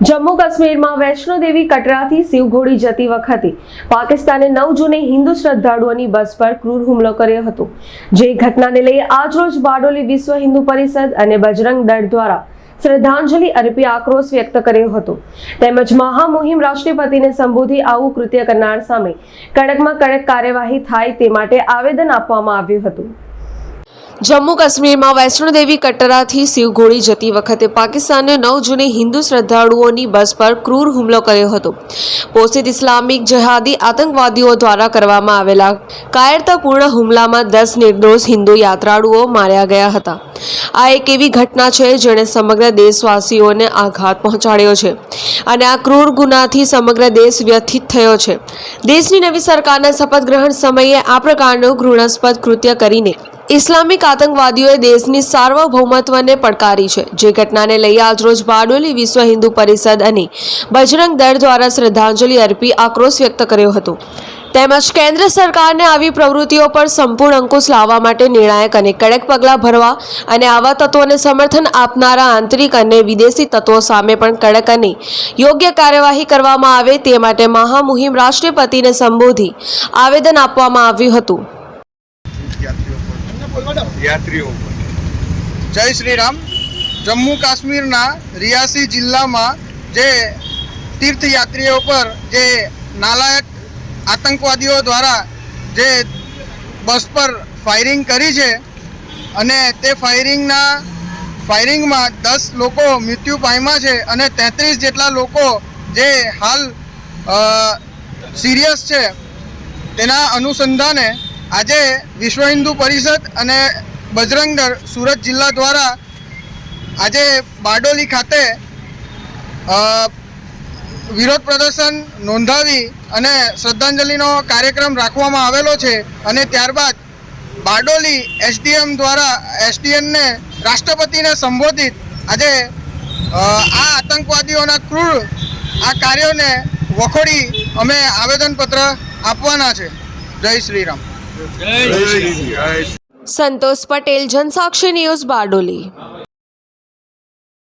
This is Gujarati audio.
જમ્મુ કાશ્મીરમાં વૈષ્ણોદેવી કટરાથી શિવઘોડી જતી વખતે પાકિસ્તાને નવ જૂને હિન્દુ શ્રદ્ધાળુઓની બસ પર ક્રૂર હુમલો કર્યો હતો. જે ઘટનાને લઈ આજરોજ બારડોલી વિશ્વ હિન્દુ પરિષદ અને બજરંગ દળ દ્વારા શ્રદ્ધાંજલિ અર્પી આક્રોશ વ્યક્ત કર્યો હતો. તેમજ મહામુહિમ રાષ્ટ્રપતિને સંબોધી આવું કૃત્ય કરનાર સામે કડકમાં કડક કાર્યવાહી થાય તે માટે આવેદન આપવામાં આવ્યું હતું. જમ્મુ કાશ્મીરમાં વૈષ્ણોદેવી કટરાથી શિવગોળી જતી વખતે પાકિસ્તાને નવ જૂને હિન્દુ શ્રદ્ધાળુઓની બસ પર ક્રૂર હુમલો કર્યો હતો. પોસ્ટિત ઇસ્લામિક જહાદી આતંકવાદીઓ દ્વારા કરવામાં આવેલા કાયરતાપૂર્ણ હુમલામાં દસ નિર્દોષ હિન્દુ યાત્રાળુઓ માર્યા ગયા હતા. આ એક એવી ઘટના છે જેણે સમગ્ર દેશવાસીઓને આઘાત પહોંચાડ્યો છે અને આ ક્રૂર ગુનાથી સમગ્ર દેશ વ્યથિત થયો છે. દેશની નવી સરકારના શપથ ગ્રહણ સમયે આ પ્રકારનું ઘૃણાસ્પદ કૃત્ય કરીને ઇસ્લામિક આતંકવાદીઓએ દેશની સાર્વભૌમત્વને પડકારી છે. જે ઘટનાને લઈ આજરોજ બારડોલી વિશ્વ હિન્દુ પરિષદ અને બજરંગ દળ દ્વારા શ્રદ્ધાંજલિ અર્પી આક્રોશ વ્યક્ત કર્યો હતો. તેમજ કેન્દ્ર સરકારને આવી પ્રવૃત્તિઓ પર સંપૂર્ણ અંકુશ લાવવા માટે નિર્ણાયક અને કડક પગલાં ભરવા અને આવા તત્વોને સમર્થન આપનારા આંતરિક અને વિદેશી તત્વો સામે પણ કડક અને યોગ્ય કાર્યવાહી કરવામાં આવે તે માટે મહામુહિમ રાષ્ટ્રપતિને સંબોધી આવેદન આપવામાં આવ્યું હતું. યાત્રીઓ જય શ્રી રામ જમ્મુ કાશ્મીરના રિયાસી જિલ્લામાં જે તીર્થયાત્રીઓ પર જે નાલાયક આતંકવાદીઓ દ્વારા જે બસ પર ફાયરિંગ કરી છે અને તે ફાયરિંગના ફાયરિંગમાં દસ લોકો મૃત્યુ પામ્યા છે અને તેત્રીસ જેટલા લોકો જે હાલ સિરિયસ છે, તેના અનુસંધાને આજે વિશ્વ હિન્દુ પરિષદ અને બજરંગ દળ સુરત જિલ્લા દ્વારા આજે બારડોલી ખાતે વિરોધ પ્રદર્શન નોંધાવી અને શ્રદ્ધાંજલિનો કાર્યક્રમ રાખવામાં આવેલો છે અને ત્યારબાદ બારડોલી એસડીએમ દ્વારા એસડીએમને રાષ્ટ્રપતિને સંબોધિત આજે આ આતંકવાદીઓના ક્રૂર આ કાર્યોને વખોડી અમે આવેદનપત્ર આપવાના છે. જય શ્રી રામ જય શ્રી જય સંતોષ પટેલ જનસાક્ષી ન્યૂઝ બારડોલી.